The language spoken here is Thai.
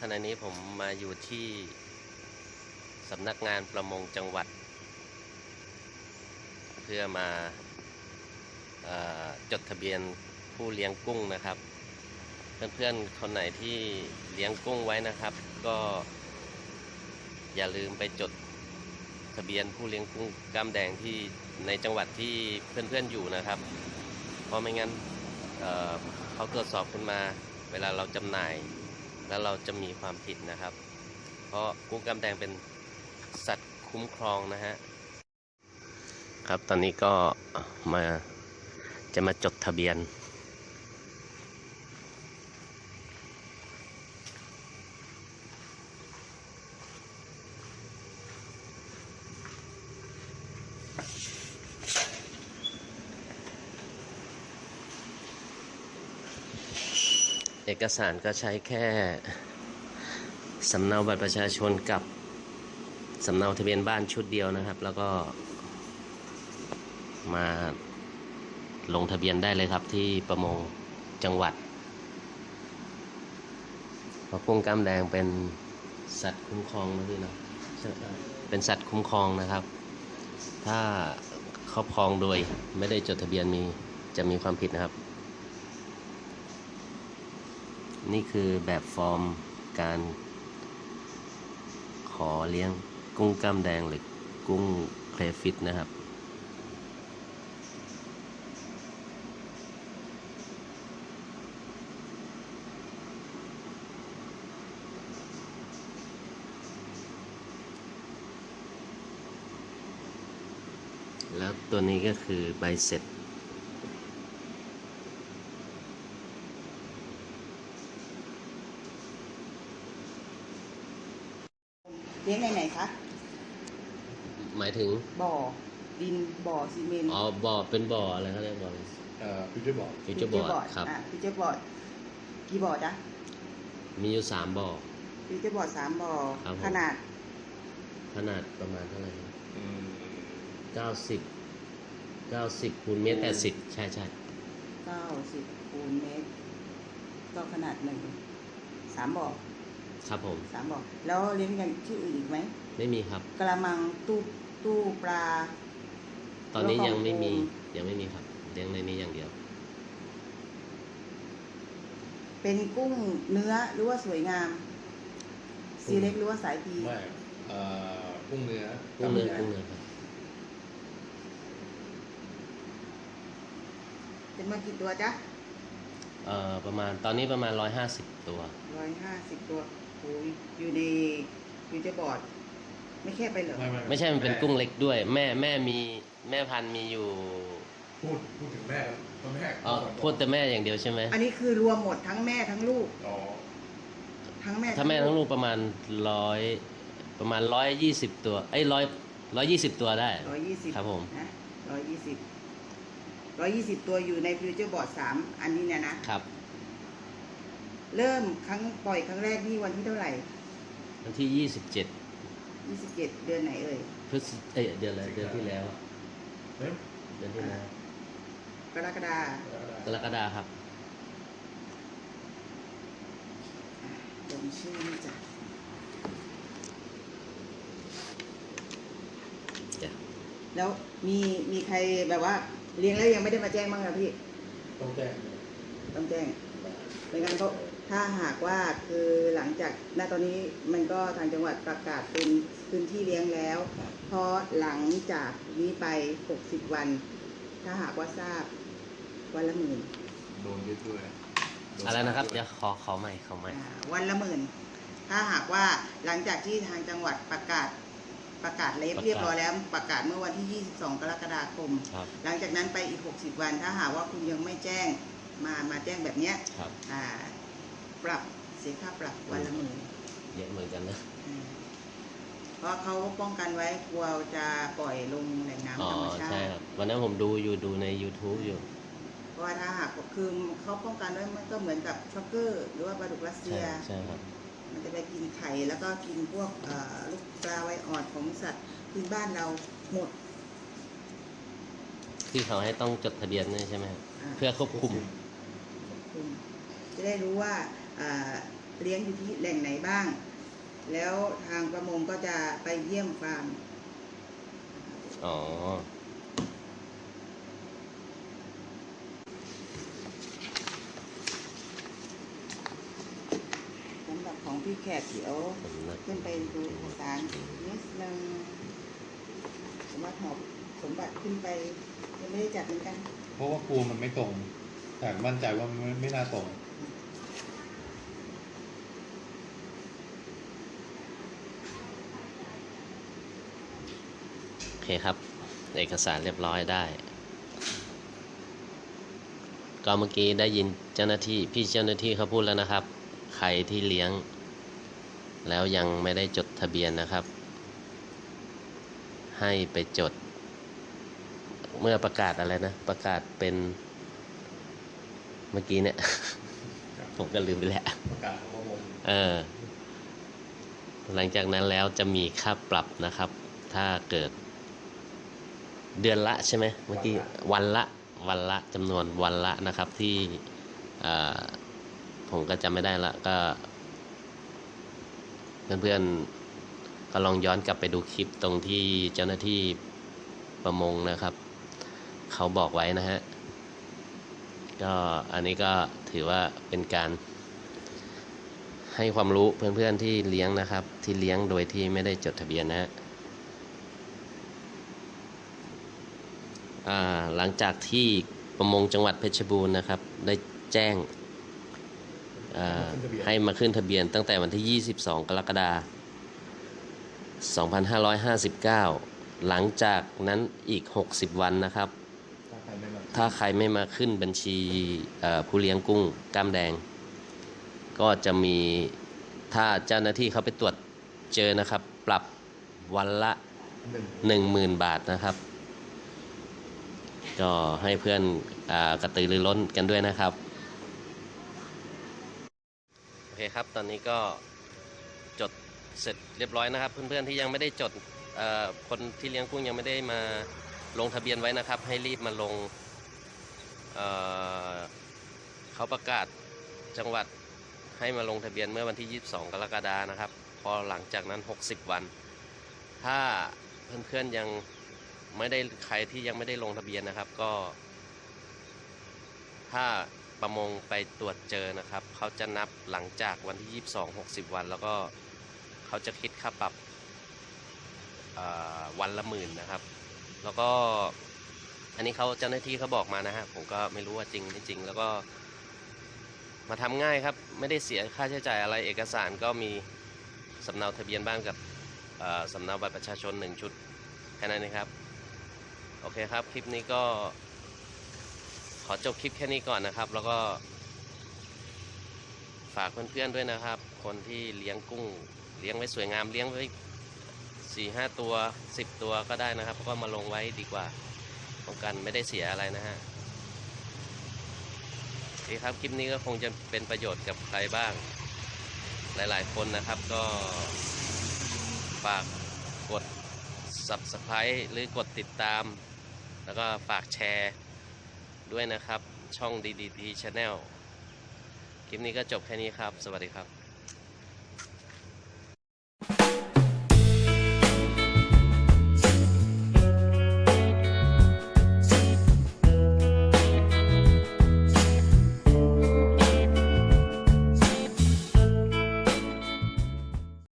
ขณะนี้ผมมาอยู่ที่สำนักงานประมงจังหวัด เพื่อมาอจดทะเบียนผู้เลี้ยงกุ้งนะครับ เพื่อนๆคนไหนที่เลี้ยงกุ้งไว้นะครับ ก็อย่าลืมไปจดทะเบียนผู้เลี้ยงกุ้งกล้ามแดงที่ในจังหวัดที่เพื่อนๆอยู่นะครับ เพราะไม่งั้นเเขาตรวจสอบขึ้นมาเวลาเราจำหน่าย แล้วเราจะมีความผิดนะครับ เพราะกุ้งกล้ามแดงเป็นสัตว์คุ้มครองนะฮะครับตอนนี้ก็มาจะมาจดทะเบียน เอกสารก็ใช้แค่สำเนาบัตรประชาชนกับสำเนาทะเบียนบ้านชุดเดียวนะครับ แล้วก็มาลงทะเบียนได้เลยครับที่ประมงจังหวัดเพราะกุ้งกล้ามแดงเป็นสัตว์คุ้มครองนะพี่เนาะเป็นสัตว์คุ้มครองนะครับ ถ้าครอบครองโดยไม่ได้จดทะเบียนมีจะมีความผิดนะครับ นี่คือแบบฟอร์มการขอเลี้ยงกุ้งกล้ามแดงหรือกุ้งเครฟิตนะครับ แล้วตัวนี้ก็คือใบเสร็จ เลี้ยงในไหนคะ หมายถึง บ่อ ดิน บ่อซีเมนต์อ๋อ บ่อ เป็นบ่ออะไรเขาเรียกบ่ออะไรเอ่อฟิวเจอร์บอร์ดฟิวเจอร์บอร์ดครับอ่าฟิวเจอร์บอร์ดกี่บ่อจ๊ะ มีอยู่สามบ่อ ฟิวเจอร์บอร์ดสามบ่อ ครับผม ขนาดขนาดประมาณเท่าไหร่เก้าสิบเก้าสิบคูณเมตรแปดสิบใช่ใช่เก้าสิบคูณเมตร ก็ขนาดหนึ่ง สามบ่อ ครับผมสามบ่อแล้วเลี้ยงอย่างที่อื่นอีกไหมไม่มีครับกระมังตู้ตู้ปลา ตอนนี้แล้วก็ยังไม่มีโฟยังไม่มีครับเลี้ยงในนี้อย่างเดียว เป็นกุ้งเนื้อหรือว่าสวยงามซีเล็กหรือว่าสายพีไม่เอ่อกุ้งเนื้อกุ้งเนื้อกุ้งเนื้อครับเป็นมากี่ตัวจ๊ะเอ่อประมาณตอนนี้ประมาณร้อยห้าสิบตัวร้อยห้าสิบตัว โอ้ยอยู่ในฟิวเจอร์บอร์ดไม่แค่ไปเหรอ ไม่ใช่มันเป็นกุ้งเล็กด้วย แม่แม่มีแม่พันธุ์มีอยู่พูดพูดถึงแม่เพราะแม่อ๋อพูดแต่แม่อย่างเดียวใช่ไหมอันนี้คือรวมหมดทั้งแม่ทั้งลูก อ๋อทั้งแม่ถ้าแม่ทั้งลูกประมาณร้อยประมาณร้อยยี่สิบตัวเอ้ยร้อยร้อยยี่สิบตัวได้ร้อยยี่สิบครับผมนะร้อยยี่สิบร้อยยี่สิบตัวอยู่ในฟิวเจอร์บอร์ดสามอันนี้เนี่ยนะครับ เริ่มครั้งปล่อยครั้งแรกนี่วันที่เท่าไหร่ วันที่ยี่สิบเจ็ดยี่สิบเจ็ดเดือนไหนเอ่ยพฤศจิเอ้ยเดือนอะไรเดือนที่แล้วเอ๊ะเดือนที่แล้วกรกฎากรกฎาครับ ลงชื่อนี่จ้ะเดี๋ยวแล้วมีมีใครแบบว่าเลี้ยงแล้วยังไม่ได้มาแจ้งบ้างครับพี่ต้องแจ้งต้องแจ้งไม่งั้นก็ ถ้าหากว่าคือหลังจากณตอนนี้มันก็ทางจังหวัดประกาศเป็นพื้นที่เลี้ยงแล้ว เพราะหลังจากนี้ไป 60 วัน ถ้าหากว่าทราบวันละหมื่นโดนยึดด้วยโดอะไรนะครับเดี๋ยวขอขอใหม่ขอใหม่อ่าวันละหมื่น ถ้าหากว่าหลังจากที่ทางจังหวัดประกาศประกาศเล็บประกาศเรียบร้อยแล้วประกาศเมื่อวันที่ 22 กรกฎาคม ครับ หลังจากนั้นไปอีก 60 วัน ถ้าหากว่าคุณยังไม่แจ้งมามาแจ้งแบบเนี้ย ครับ อ่า ปรับเสียค่าปรับวันละหมื่นเยอะเหมือนกันนะอืมเพราะเขาป้องกันไว้กลัวจะปล่อยลงแหล่งอ๋อน้ำธรรมชาใช่ติครับวันนั้นผมดูอยู่ดูใน YouTube อยู่เพราะว่าถ้าหากคือเขาป้องกันไว้มันก็เหมือนกับช็อกเกอร์หรือว่าปลาดุกรัสเซีใช่ยใช่ครับมันจะไปกินไข่แล้วก็กินพวกเอ่อลูกปลาไวอ่อนของสัตว์พื้นบ้านเราหมด ที่เขาให้ต้องจดทะเบียนนี่ใช่ไหมครับอ่าเพื่อควบคุมคุณจะได้รู้ว่าอ่า เลี้ยงอยู่ที่แหล่งไหนบ้าง แล้วทางประมงก็จะไปเยี่ยมฟาร์มอ๋อสำหรับของพี่แขกเดี๋ยวสำนักขึ้นไปดูเอกสารนิดนึงสมบัติหอบสมบัติขึ้นไปยังไม่ได้จัดเหมือนกัน เพราะว่ากลัวมันไม่ตรง แต่มั่นใจว่ามันไม่น่าตรง เคครับ เอกสารเรียบร้อยได้ ก็เมื่อกี้ได้ยินเจ้าหน้าที่พี่เจ้าหน้าที่เขาพูดแล้วนะครับ ใครที่เลี้ยง แล้วยังไม่ได้จดทะเบียนนะครับ ให้ไปจด เมื่อประกาศอะไรนะ ประกาศเป็นเมื่อกี้เนี่ย ผมก็ลืมไปแล้วประกาศของวงเออหลังจากนั้นแล้วจะมีค่าปรับนะครับ ถ้าเกิด เดือนละใช่ไหมเมื่อกี้วันละวันละจำนวนวันละนะครับที่ผมก็จำไม่ได้ละก็ เพื่อนๆก็ลองย้อนกลับไปดูคลิปตรงที่เจ้าหน้าที่ประมงนะครับ เขาบอกไว้นะฮะก็อันนี้ก็ถือว่าเป็นการให้ความรู้เพื่อนๆที่เลี้ยงนะครับ ที่เลี้ยงโดยที่ไม่ได้จดทะเบียนนะฮะอ่า หลังจากที่ประมงจังหวัดเพชรบูรณ์นะครับ ได้แจ้งอ่าให้มาขึ้นทะเบียนตั้งแต่วันที่ 22 กรกฎาคม 2559 หลังจากนั้นอีก 60 วันนะครับ ถ้าใครไม่มาถ้าใครไม่มาขึ้นบัญชีเอ่อผู้เลี้ยงกุ้งกล้ามแดง ก็จะมีถ้าเจ้าหน้าที่เขาไปตรวจเจอนะครับ ปรับวันละหนึ่ง10,000 บาทนะครับ ก็ให้เพื่อนอกระตือรือร้นกันด้วยนะครับ โอเคครับ ตอนนี้ก็จดเสร็จเรียบร้อยนะครับ เพื่อนๆที่ยังไม่ได้จดคนที่เลี้ยงกุ้งยังไม่ได้มาลงทะเบียนไว้นะครับ ให้รีบมาลงเเขาประกาศจังหวัดให้มาลงทะเบียนเมื่อวันที่ 22 กรกฎานะครับ พอหลังจากนั้น 60 วัน ถ้าเพื่อนๆยัง ไม่ได้ใครที่ยังไม่ได้ลงทะเบียนนะครับ ก็ ถ้าประมงไปตรวจเจอนะครับ เขาจะนับหลังจากวันที่ 22 60 วัน แล้วก็เขาจะคิดค่าปรับวันละหมื่นนะครับ แล้วก็อันนี้เขาเจ้าหน้าที่เขาบอกมานะฮะผมก็ไม่รู้ว่าจริงไม่จริง แล้วก็มาทำง่ายครับ ไม่ได้เสียค่าใช้จ่ายอะไรเอกสารก็มีสำเนาทะเบียนบ้านกับสำเนาบัตรประชาชนหนึ่งชุดแค่นั้นนะครับ โอเคครับ คลิปนี้ก็ ขอจบคลิปแค่นี้ก่อนนะครับ แล้วก็ ฝากเพื่อนๆด้วยนะครับ คนที่เลี้ยงกุ้ง เลี้ยงไว้สวยงามเลี้ยงไว้สี่ห้าตัวสิบตัวก็ได้นะครับก็มาลงไว้ดีกว่าป้องกันไม่ได้เสียอะไรนะฮะโอเคครับคลิปนี้ก็คงจะเป็นประโยชน์กับใครบ้าง หลายๆ คนนะครับก็ฝากกด subscribe หรือกดติดตาม แล้วก็ฝากแชร์ด้วยนะครับ ช่องดีดีทีชาแนลคลิปนี้ก็จบแค่นี้ครับ สวัสดีครับ